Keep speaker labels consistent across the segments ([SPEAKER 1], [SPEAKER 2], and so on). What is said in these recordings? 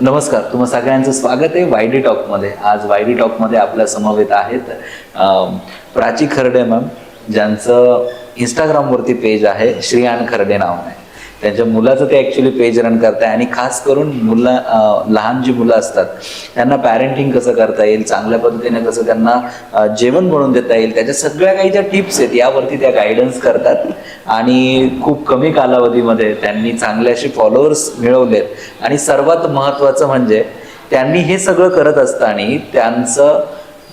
[SPEAKER 1] नमस्कार तुम्हा सगळ्यांचं स्वागत आहे वायडी टॉकमध्ये. आज वायडी टॉकमध्ये आपल्या समवेत आहेत प्राची खर्डे मॅम ज्यांचं इंस्टाग्रामवरती पेज आहे श्रीयान खर्डे नावाने त्यांच्या मुलाचं ते ॲक्च्युली पेज रन करताय. आणि खास करून मुलं लहान जी मुलं असतात त्यांना पॅरेंटिंग कसं करता येईल चांगल्या पद्धतीने कसं त्यांना जेवण बनवून देता येईल त्याच्या सगळ्या काही ज्या टिप्स आहेत यावरती त्या गायडन्स करतात. आणि खूप कमी कालावधीमध्ये त्यांनी चांगले असे फॉलोअर्स मिळवलेत. आणि सर्वात महत्त्वाचं म्हणजे त्यांनी हे सगळं करत असताना त्यांचं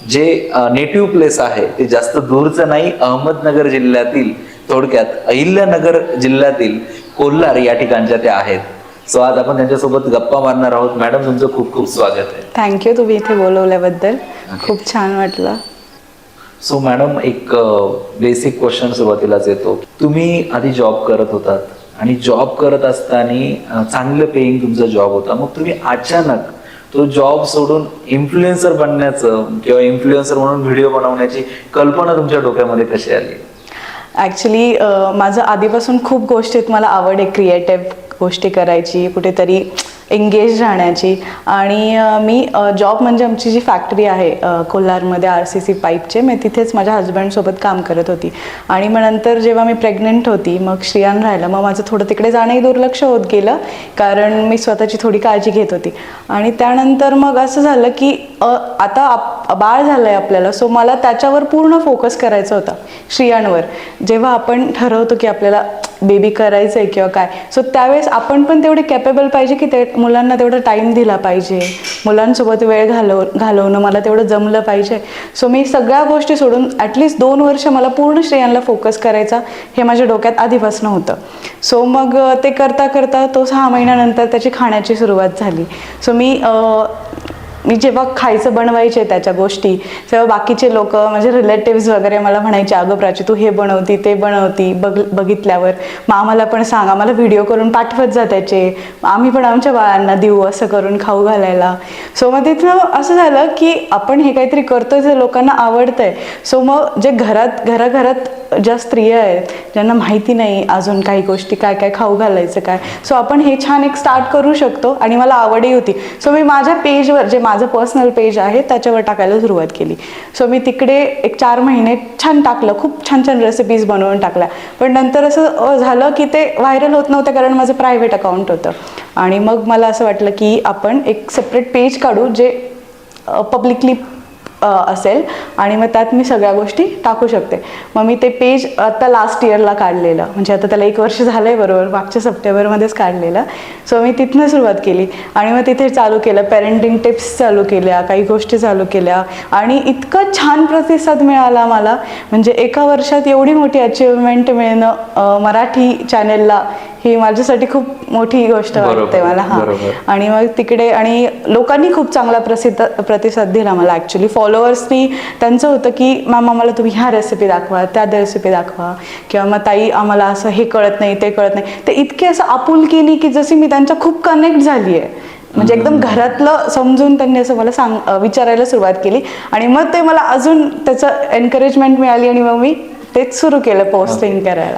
[SPEAKER 1] जे नेटिव्ह प्लेस आहे ते जास्त दूरचं नाही अहमदनगर जिल्ह्यातील थोडक्यात अहिल्यानगर जिल्ह्यातील कोल्हार या ठिकाणच्या त्या आहेत. सो आज आपण त्यांच्यासोबत गप्पा मारणार आहोत. मॅडम तुमचं खूप खूप स्वागत आहे.
[SPEAKER 2] थँक्यू तुम्ही इथे बोलवल्याबद्दल खूप छान वाटलं.
[SPEAKER 1] सो मॅडम एक बेसिक क्वेश्चन सुरुवातीलाच येतो. तुम्ही आधी जॉब करत होतात आणि जॉब करत असताना चांगलं पेईंग तुमचा जॉब होता. मग तुम्ही अचानक तो जॉब सोडून इन्फ्लुएन्सर बनण्याचं किंवा इन्फ्लुएन्सर म्हणून व्हिडिओ बनवण्याची कल्पना तुमच्या डोक्यामध्ये कशी आली?
[SPEAKER 2] ॲक्च्युली माझं आधीपासून खूप गोष्टीत मला आवड आहे क्रिएटिव्ह गोष्टी करायची कुठेतरी एंगेज राहण्याची. आणि मी जॉब म्हणजे आमची जी फॅक्टरी आहे कोल्हारमध्ये आर सी सी पाईपचे मी तिथेच माझ्या हजबंडसोबत काम करत होती. आणि मग नंतर जेव्हा मी प्रेग्नंट होती मग श्रियान राहिलं. मग माझं थोडं तिकडे जाणंही दुर्लक्ष होत गेलं कारण मी स्वतःची थोडी काळजी घेत होती. आणि त्यानंतर मग असं झालं की आता आप बाळ झालं आहे आपल्याला सो मला त्याच्यावर पूर्ण फोकस करायचा होता श्रियांवर जेव्हा आपण ठरवतो की आपल्याला बेबी करायचं आहे किंवा काय. सो त्यावेळेस आपण पण तेवढे कॅपेबल पाहिजे की ते मुलांना तेवढा टाईम दिला पाहिजे. मुलांसोबत वेळ घालव घालवणं मला तेवढं जमलं पाहिजे. सो मी सगळ्या गोष्टी सोडून ॲटलिस्ट दोन वर्ष मला पूर्ण श्रेयांना फोकस करायचा हे माझ्या डोक्यात आधीपासून होतं. सो मग ते करता करता तो सहा महिन्यानंतर त्याची खाण्याची सुरुवात झाली. सो मी मी जेव्हा खायचं बनवायचे त्याच्या गोष्टी तेव्हा बाकीचे लोक माझे रिलेटिव्स वगैरे मला म्हणायचे अगं प्राची तू हे बनवती ते बनवती बघ बघितल्यावर. मग आम्हाला पण सांग आम्हाला व्हिडिओ करून पाठवत जा त्याचे. आम्ही पण आमच्या बाळांना देऊ असं करून खाऊ घालायला. सो मग तिथं असं झालं की आपण हे काहीतरी करतोय जे लोकांना आवडतंय. सो मग जे घरात घराघरात ज्या स्त्रिया आहेत ज्यांना माहिती नाही अजून काही गोष्टी काय काय खाऊ घालायचं काय. सो आपण हे छान एक स्टार्ट करू शकतो आणि मला आवडही होती. सो मी माझ्या पेजवर जे माझं पर्सनल पेज आहे त्याच्यावर टाकायला सुरुवात केली. सो मी तिकडे एक चार महिने छान टाकलं खूप छान छान रेसिपीज बनवून टाकल्या. पण नंतर असं झालं की ते व्हायरल होत नव्हतं कारण माझं प्रायव्हेट अकाउंट होतं. आणि मग मला असं वाटलं की आपण एक सेपरेट पेज काढू जे पब्लिकली असेल आणि मग त्यात मी सगळ्या गोष्टी टाकू शकते. मग मी ते पेज आता लास्ट इयरला काढलेलं. म्हणजे आता त्याला एक वर्ष झालं आहे बरोबर मागच्या सप्टेंबरमध्येच काढलेलं. सो मी तिथनं सुरुवात केली. आणि मग तिथे चालू केलं पेरेंटिंग टिप्स चालू केल्या काही गोष्टी चालू केल्या. आणि इतकं छान प्रतिसाद मिळाला मला. म्हणजे एका वर्षात एवढी मोठी अचिव्हमेंट मिळणं मराठी चॅनेलला ही माझ्यासाठी खूप मोठी गोष्ट वाटते मला हां. आणि मग तिकडे आणि लोकांनी खूप चांगला प्रसिद्ध प्रतिसाद दिला मला ॲक्च्युली फॉलोअर्सनी त्यांचं होतं की मॅम आम्हाला तुम्ही ह्या रेसिपी दाखवा त्या रेसिपी दाखवा. किंवा मग ताई आम्हाला असं हे कळत नाही ते कळत नाही. ते इतके असं आपुलकीनी की जशी मी त्यांच्या खूप कनेक्ट झाली आहे म्हणजे एकदम घरातलं समजून त्यांनी असं मला सांग विचारायला सुरुवात केली. आणि मग ते मला अजून त्याचं एनकरेजमेंट मिळाली आणि मग मी तेच सुरू केलं पोस्टिंग करायला.